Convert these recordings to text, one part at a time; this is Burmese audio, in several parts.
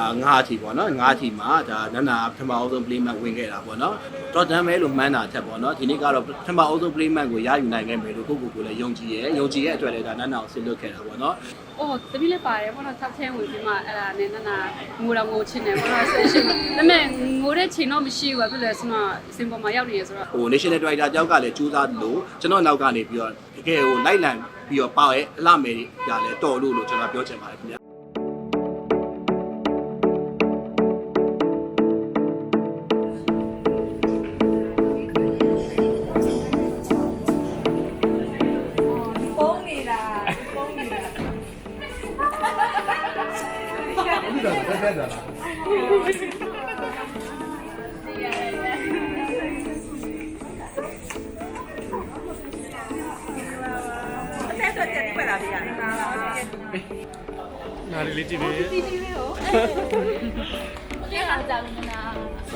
အထိပေါ့နော်5အထိမှာဒါနန္နာပထမအဆုံး play match ဝင်ခဲ့တာပေါ့နော်တော့တမ်းပဲလို့မှန်းတာထက်ပေါ့နော်ဒီနေ့ကတော့ပထမအဆုံး play match ကိုရယူနိုင်ခဲ့မယ်လို့ကိုကိုကိုလည်းယုံကြည်ရဲယုံကြည်ရဲ့အတွက်လည်းဒါနန္နာကိုဆင်လွတ်ခဲ့တာပေါ့နော်။အော်တပီးလည်းပါတယ်ပေါ့နော် top 10ဝင်ပြီးမှအဲ့ဒါနဲ့နနာငိုတော့ငိုချင်တယ်ပေါ့နော်ဆက်ရှိမှာဒါပေမဲ့ငိုတဲ့ချိန်တော့မရှိဘူးပဲဖြစ်လဲဆိုတော့စင်ပေါ်မှာရောက်နေရဆိုတော့ဟို national director တယောက်ကလည်းကြိုးစားတယ်လို့ကျွန်တော်နောက်ကနေပြီးတော့တကယ်ဟိုလိုက်လံပြီးတော့ပါရဲ့အလှမယ်တွေကလည်းတော်လို့လို့ကျွန်တော်ပြောချင်ပါတယ်ခင်ဗျာ အသက်တော့တက်ပြလာပြီလားနားလား နားလေးကြည့်ပေး တီတီလေးကိုအဲ့ဒါကြောင့်မနာ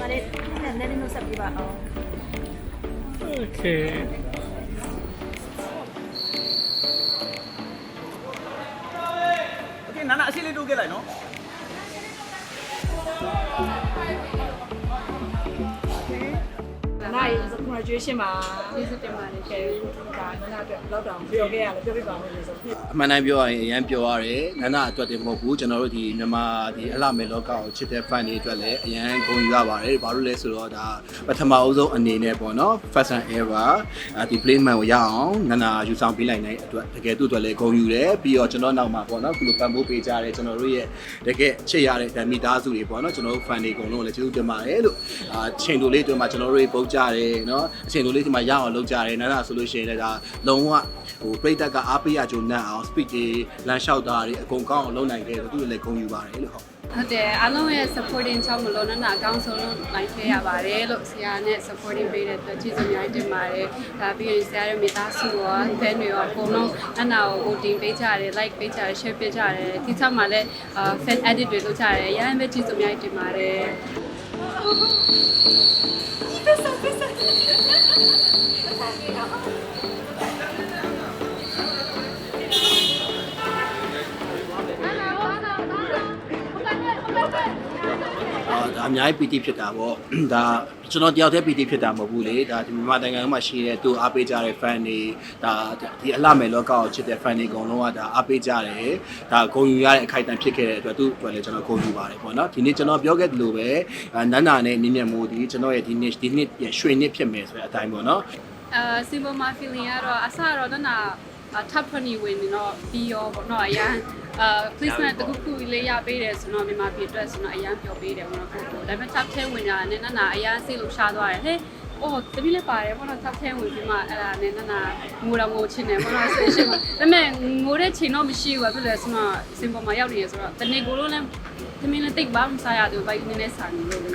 မလေးနဲ့နည်းနည်းဆက်ပြပါအောင် โอเค โอเคနာနာအရှိလေးတိုးခဲ့လိုက်နော် နားရေ graduation မှာကျေးဇူးတင်ပါတယ်ရှင်ဒါနားအတွက်လောက်တောင်ပြောခဲ့ရလဲပြောပြပါမယ်ဆိုတော့အမှန်တမ်းပြောရရင်အရန်ပြောရတယ်နန္ဒအတွက်တင်မဟုတ်ဘူးကျွန်တော်တို့ဒီမြန်မာဒီအလှမယ်လောကကိုချစ်တဲ့ fan တွေအတွက်လည်းအရန်ဂုဏ်ယူရပါတယ်ဘာလို့လဲဆိုတော့ဒါပထမအဦးဆုံးအနေနဲ့ပေါ့နော် first and ever ဒီ playman ကိုရအောင်နန္ဒယူဆောင်ပေးလိုက်တဲ့အတွက်တကယ်သူ့အတွက်လည်းဂုဏ်ယူတယ်ပြီးတော့ကျွန်တော်နောက်မှာပေါ့နော်ခုလိုပံ့ပိုးပေးကြတယ်ကျွန်တော်တို့ရဲ့တကယ်ချစ်ရတဲ့မိသားစုတွေပေါ့နော်ကျွန်တော်တို့ fan တွေအကုန်လုံးလည်းကျေးဇူးတင်ပါတယ်လို့အာချိန်တိုလေးတွေမှာကျွန်တော်တို့ပုတ်ကြတယ်နော်အချိန်တိုလေးဒီမှာရအောင်လုပ်ကြတယ်နန္ဒဆိုလို့ရှိရင်လည်းဒါလုံးဝဟိုပြိတ္တကအားပေးရကြုံနဲ့အောင် speed တွေလမ်းလျှောက်တာတွေအကုန်ကောင်းအောင်လုပ်နိုင်တယ်ဆိုသူတို့လည်းဂုဏ်ယူပါတယ်လို့ဟုတ်ဟုတ်တယ်အားလုံးရဲ့ supporting ချောင်းမလို့နနာအကောင်းဆုံးလို့လိုက်ခဲ့ရပါတယ်လို့ဆရာနဲ့ supporting ပေးတဲ့အတွက်ကျေးဇူးအများကြီးတင်ပါတယ်ဒါပြီးရင်ဆရာရဲ့မိသားစုရော fan တွေရောအကုန်လုံးနနာကို voting ပေးကြတယ် like ပေးကြတယ် share ပေးကြတယ်ဒီချက်မှာလည်း fan edit တွေလုပ်ကြတယ်အရင်ပဲကျေးဇူးအများကြီးတင်ပါတယ် အာဒါ အများကြီးပီတိဖြစ်တာပေါ့ဒါကျွန်တော်တယောက်တည်းပီတိဖြစ်တာမဟုတ်ဘူးလေဒါဒီမြန်မာနိုင်ငံမှာရှိတဲ့သူအားပေးကြတဲ့ fan တွေဒါဒီအလှမယ်လောကကိုချစ်တဲ့ fan တွေအကုန်လုံးကဒါအားပေးကြတယ်ဒါဂုဏ်ယူရတဲ့အခိုက်အတန့်ဖြစ်ခဲ့တဲ့အတွက်သူ့အတွက်လည်းကျွန်တော်ဂုဏ်ယူပါတယ်ပေါ့နော်ဒီနေ့ကျွန်တော်ပြောခဲ့သလိုပဲအာနန္နာနဲ့နင်းမြတ်မိုးဒီကျွန်တော်ရဲ့ဒီနေ့ဒီနေ့ရဲ့ရွှေနှစ်ဖြစ်မယ်ဆိုတဲ့အတိုင်းပေါ့နော်အဲစင်ပေါ်မှာ feeling ကတော့အစတော့နနာ top 20ဝင်နေတော့ပြီးရောပေါ့နော်အရင်အာ placement တခုခုလေးရပေးတယ်ဆိုတော့မြန်မာပြည်အတွက်ဆိုတော့အရင်ပျော်ပေးတယ်ပေါ့နော်ကိုကိုဒါပေမဲ့ top 10ဝင်တာနဲ့နနာအရင်စိတ်လို့ရှားသွားတယ်ဟဲ့အော်တပီးလည်းပါတယ်ပေါ့နော် top 10ဝင်ပြီးမှအဲ့ဒါနဲ့နနာငိုတော့ငိုချင်တယ်ပေါ့နော်ဆက်ရှိမှာဒါပေမဲ့ငိုတဲ့ချိန်တော့မရှိဘူးပဲဖြစ်လဲဆိုတော့စင်ပေါ်မှာရောက်နေရဆိုတော့တနေ့ကိုလို့လည်းသမင်းလည်းတိတ်ပါမစားရဘူးဘိုက်နည်းနည်းဆန်နေလို့လည်း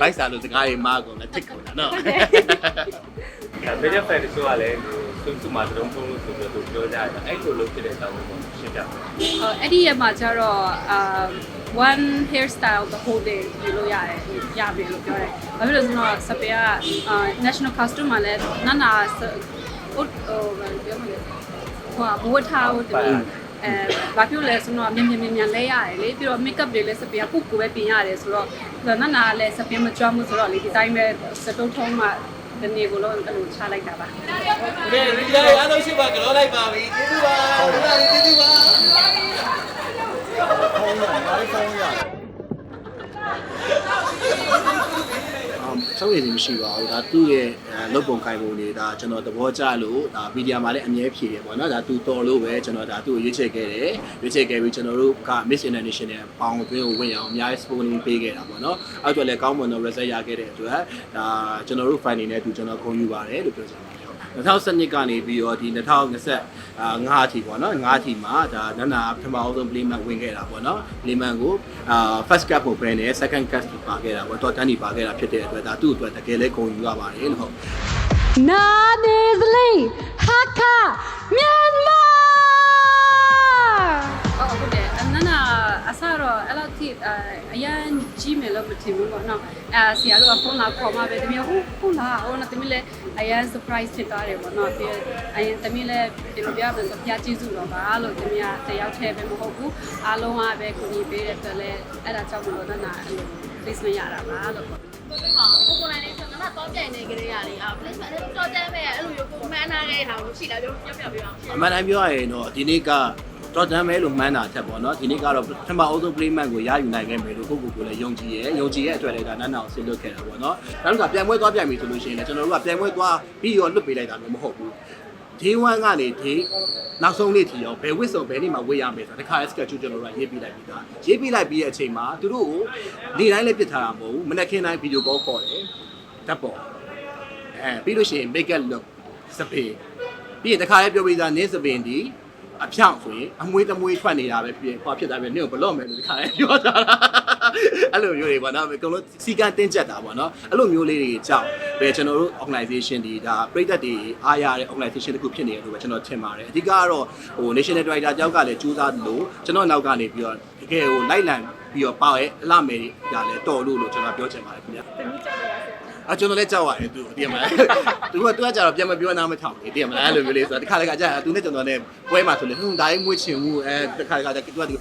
ဘိုက်စာလို့စကားတွေမားကုန်လည်းတစ်ကုန်တာနော်ဒါမေဂျာဖန်တချို့ကလည်း သူသူ့မှာတုံးဖုံးလို့ဆိုပြီးတော့ပြောကြတယ်အဲ့လိုလုပ်ဖြစ်တဲ့အကြောင်းကိုရှင်းပြပါ Uh, အဲ့ဒီရမှာကျတော့အာ one hairstyle the whole day ယူလို့ရတယ်ရပြီလို့ပြောတယ်။ဘာဖြစ်လို့လဲဆိုတော့စပယ်ကအာ national costume မှာလည်းနာနာဟိုဟိုပြောမလဲဟိုဘဝထားဟိုတူအဲဘာဖြစ်လို့လဲဆိုတော့မြင်မြင်မြင်မြင်လဲရတယ်လေပြီးတော့ makeup တွေလည်းစပယ်ကပုတ်ကိုပဲပြင်ရတယ်ဆိုတော့နာနာလည်းစပယ်မကြွမှုဆိုတော့လေဒီတိုင်းပဲစတုံးထုံးမှ ဒီနေ့ကိုလုံးအဲ့လိုချလိုက်တာပါကဲရီလာအားလုံးရှိပါကြောလိုက်ပါပြီကျေးဇူးပါဟုတ်ပါပြီကျေးဇူးပါအမ် ဆုံးရည်မရှိပါဘူးဒါသူ့ရဲ့လုတ်ပုံခိုင်ပုံတွေဒါကျွန်တော်သဘောကျလို့ဒါမီဒီယာမှာလည်းအမြဲဖြေတယ်ပေါ့နော်ဒါသူတော်လို့ပဲကျွန်တော်ဒါသူ့ကိုရွေးချယ်ခဲ့တယ်ရွေးချယ်ခဲ့ပြီးကျွန်တော်တို့က Miss International ပေါင်အတွင်းကိုဝင်ရအောင်အများကြီး supporting ပေးခဲ့တာပေါ့နော်အဲ့အတွက်လည်းကောင်းမွန်တော့ result ရခဲ့တဲ့အတွက်ဒါကျွန်တော်တို့ fan နေနဲ့သူကျွန်တော်ဂုဏ်ယူပါတယ်လို့ပြောချင်ပါတယ် 2012ကနေပြီးတော့ဒီ2025အထိပေါ့နော်5အထိမှာဒါနန္နာပထမအဆုံး playman ဝင်ခဲ့တာပေါ့နော် playman ကိုအာ first cup ကိုပဲနဲ့ second cup ပါခဲ့တာပေါ့တော့တန်းဒီပါခဲ့တာဖြစ်တဲ့အတွက်ဒါသူ့အတွက်တကယ်လဲဂုဏ်ယူရပါတယ်လို့ဟုတ်နာနေသလိဟာခမြန်မာဟုတ်ဟုတ်တယ် အနန္နာအအစတော့အဲ့လောက်ထိအအရန်ကြီးမယ်လို့မထင်ဘူးပေါ့နော်အဲဆရာတို့ကဖုန်းလာခေါ်မှပဲတမီးဟုတ်ဟုတ်လားဟိုနော်တမီးလည်းအရန် surprise ဖြစ်သွားတယ်ပေါ့နော်ပြီးတော့အရင်တမီးလည်းဒီလိုပြောရမယ်ဆိုပြကျေးဇူးတော့ပါလို့တမီးကတယောက်တည်းပဲမဟုတ်ဘူးအားလုံးကပဲကိုကြီးပေးတဲ့အတွက်လည်းအဲ့ဒါကြောင့်မလို့တော့နာအဲ့လို placement ရတာပါလို့ပေါ့ကိုကိုနိုင်လေးဆိုတော့တော့ပြိုင်နေကြရလေအာ placement လေးတော်တယ်မဲ့အဲ့လိုမျိုးကိုမှန်းထားတဲ့ဟာကိုရှိလားပြောပြောပြပေးအောင်အမှန်တမ်းပြောရရင်တော့ဒီနေ့က တော့တမ်းမဲလို့မှန်းတာထက်ပေါ့နော်ဒီနေ့ကတော့ပထမအုပ်ဆုံး playman ကိုရယူနိုင်ခဲ့မယ်လို့ကိုကိုကိုလည်းယုံကြည်ရဲယုံကြည်ရဲ့အတွက်လည်းဒါနန်းနာကိုဆင်လွတ်ခဲ့တာပေါ့နော်နောက်တစ်ခါပြန်ပွဲသွားပြန်ပြီဆိုလို့ရှိရင်လည်းကျွန်တော်တို့ကပြန်ပွဲသွားပြီးရောလွတ်ပေးလိုက်တာမျိုးမဟုတ်ဘူး day 1ကနေ day နောက်ဆုံးနေ့ထိရောဘယ်ဝစ်စုံဘယ်နေ့မှာဝေးရမယ်ဆိုတာတခါ schedule ကျွန်တော်တို့ကရေးပြလိုက်ပြီးသားရေးပြလိုက်ပြီးတဲ့အချိန်မှာသူတို့ကိုနေ့တိုင်းလည်းပြစ်ထားတာမဟုတ်ဘူးမနေ့ကင်းတိုင်း video call ခေါ်တယ်တပ်ပေါ်အဲပြီးလို့ရှိရင် make up look စပင်းပြီးရင်တခါလည်းပြောပြီးသားနင်းစပင်းဒီ အဖြောင့်ဆိုရင်အမွေးတမွေးထွက်နေတာပဲဖြစ်ဟောဖြစ်တာပဲနင့်ကိုဘလော့မယ်လို့ဒီခါလည်းပြောတာအဲ့လိုမျိုးတွေပေါ့နော်အကုန်လုံးစီကန်းတင်းကျပ်တာပေါ့နော်အဲ့လိုမျိုးလေးတွေကြောင့်ပဲကျွန်တော်တို့ organization ဒီဒါပြည်သက်တွေအားရတဲ့ organization တစ်ခုဖြစ်နေတယ်လို့ပဲကျွန်တော်ထင်ပါတယ်အဓိကကတော့ဟို national director ကြောက်ကလည်းကြိုးစားတယ်လို့ကျွန်တော်နောက်ကနေပြီးတော့တကယ်ဟိုလိုက်လံပြီးတော့ပါရဲ့အလှမယ်တွေဒါလည်းတော်လို့လို့ကျွန်တော်ပြောချင်ပါတယ်ခင်ဗျာ အကျွန်တော်လည်းကြောက်ရတယ်သူတည်မလားသူကသူကကြတော့ပြန်မပြောနားမထောင်လေတည်မလားအဲ့လိုမျိုးလေးဆိုတော့တခါတခါကြာသူနဲ့ကျွန်တော်နဲ့ပွဲမှာဆိုလေဟွန်းဒါရေးမွေးချင်မှုအဲတခါတခါကြာသူကသူ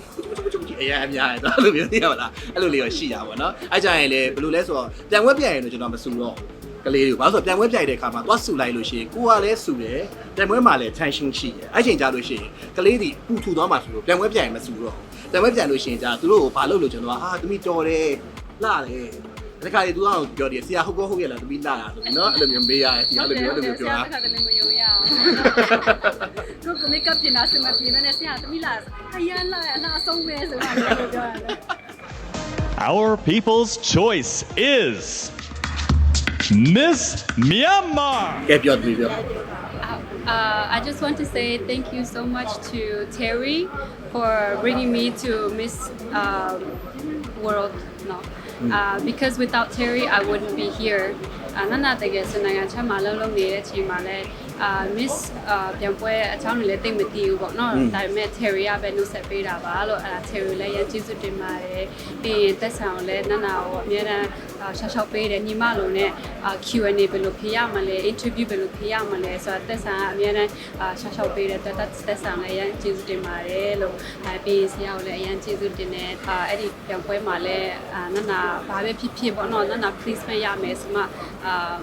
အရာအများတယ်အဲ့လိုမျိုးတည်မလားအဲ့လိုလေးတော့ရှိတာပေါ့နော်အဲ့ကြရင်လေဘယ်လိုလဲဆိုတော့ပြန်ဝဲပြန်ရင်တော့ကျွန်တော်မစူတော့ကလေးတွေဘာလို့ဆိုပြန်ဝဲပြိုင်တဲ့အခါမှာသွားဆူလိုက်လို့ရှိရင်ကိုကလည်းဆူတယ်ပြန်ဝဲမှာလည်း tension ရှိတယ်အဲ့ချိန်ကြလို့ရှိရင်ကလေးတွေပူထူသွားမှဆိုလို့ပြန်ဝဲပြိုင်မဆူတော့ပြန်ဝဲပြိုင်လို့ရှိရင်じゃသူတို့ကိုဘာလုပ်လို့ကျွန်တော်ကဟာသမီးတော်တယ်လှတယ် တခါလေသူအောင်ပြောတယ်ဆရာဟုတ်ကောဟုတ်ရဲ့လားသမီးလှတာဆိုပြီးနော်အဲ့လိုမျိုးမေးရတယ်ဒီအဲ့လိုမျိုးအဲ့လိုမျိုးပြောတာ ဆရာကလည်းမယုံရအောင်ကိုက make up ပြင်တာစမပြင်မနဲ့ဆရာသမီးလာအရန်လာအနာဆုံးပဲဆိုတာကိုပြောရတယ် Our people's choice is Miss Myanmar. ကဲပြောသမီးပြော Uh, I just want to say thank you so much to Terry for bringing me to Miss um, World. No, uh, because without Terry, I wouldn't be here. အနန္နာတကယ်စနိုင်ငံချက်မှာလုံးလုံးနေတဲ့အချိန်မှာလဲ အာ Miss အာပြန်ပွဲအချောင်းတွေလည်းတိတ်မတည်ဘူးပေါ့နော်ဒါပေမဲ့ Terry ကပဲနှုတ်ဆက်ပေးတာပါလို့အဲ့ဒါ Terry လည်းရကျေးဇူးတင်ပါတယ်ပြီးရင်တက်ဆောင်လည်းနန္နာကိုအများတန်းရှောက်ရှောက်ပေးတယ်ညီမလိုနဲ့အာ Q&A ဘယ်လိုဖြေရမလဲ interview ဘယ်လိုဖြေရမလဲဆိုတာတက်ဆောင်ကအများတန်းရှောက်ရှောက်ပေးတယ်တက်တက်ဆောင်လည်းရကျေးဇူးတင်ပါတယ်လို့အဲပြီးရင်ဆရာကိုလည်းအရင်ကျေးဇူးတင်တယ်အာအဲ့ဒီပြန်ပွဲမှာလည်းအာနန္နာဘာပဲဖြစ်ဖြစ်ပေါ့နော်နန္နာ placement ရမယ်ဆိုမှအာ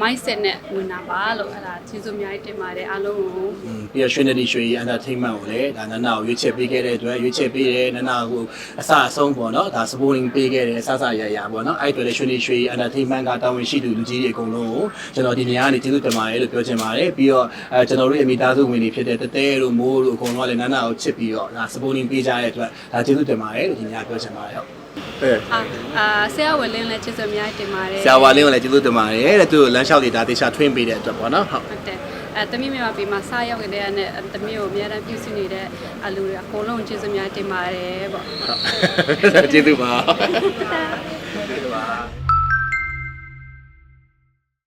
mindset နဲ့ဝင်တာပါလို့အဲ့ဒါကျေးဇူးအများကြီးတင်ပါတယ်အားလုံးကိုပြီးတော့ရွှေနေတီရွှေရီ entertainment ကိုလည်းဒါနန္နာကိုရွေးချယ်ပေးခဲ့တဲ့အတွက်ရွေးချယ်ပေးတယ်နန္နာကိုအစအဆုံးပေါ့နော်ဒါ supporting ပေးခဲ့တယ်စစရရပေါ့နော်အဲ့အတွက်လည်းရွှေနေရွှေရီ entertainment ကတာဝန်ရှိသူလူကြီးတွေအကုန်လုံးကိုကျွန်တော်ဒီနေရာကနေကျေးဇူးတင်ပါတယ်လို့ပြောချင်ပါတယ်ပြီးတော့အဲကျွန်တော်တို့ရဲ့မိသားစုဝင်တွေဖြစ်တဲ့တတဲတို့မိုးတို့အကုန်လုံးကလည်းနန္နာကိုချစ်ပြီးတော့ဒါ supporting ပေးကြတဲ့အတွက်ဒါကျေးဇူးတင်ပါတယ်လို့ဒီနေရာပြောချင်ပါတယ်ဟုတ် အဲအာအာဆရာဝယ်လင်းလည်းကျေးဇူးအများကြီးတင်ပါတယ်ဆရာဝါလင်းကိုလည်းကျေးဇူးတင်ပါတယ်တဲ့သူ့ကိုလမ်းလျှောက်တွေဒါတေချာထွင်းပေးတဲ့အတွက်ပေါ့နော်ဟုတ်ဟုတ်တယ်အဲတမီးမြန်မာပြည်မှာစားရောက်ကြတဲ့နဲ့တမီးကိုအများအားပြုစုနေတဲ့အလူတွေအကုန်လုံးကျေးဇူးအများတင်ပါတယ်ပေါ့ကျေးဇူးပါဟုတ်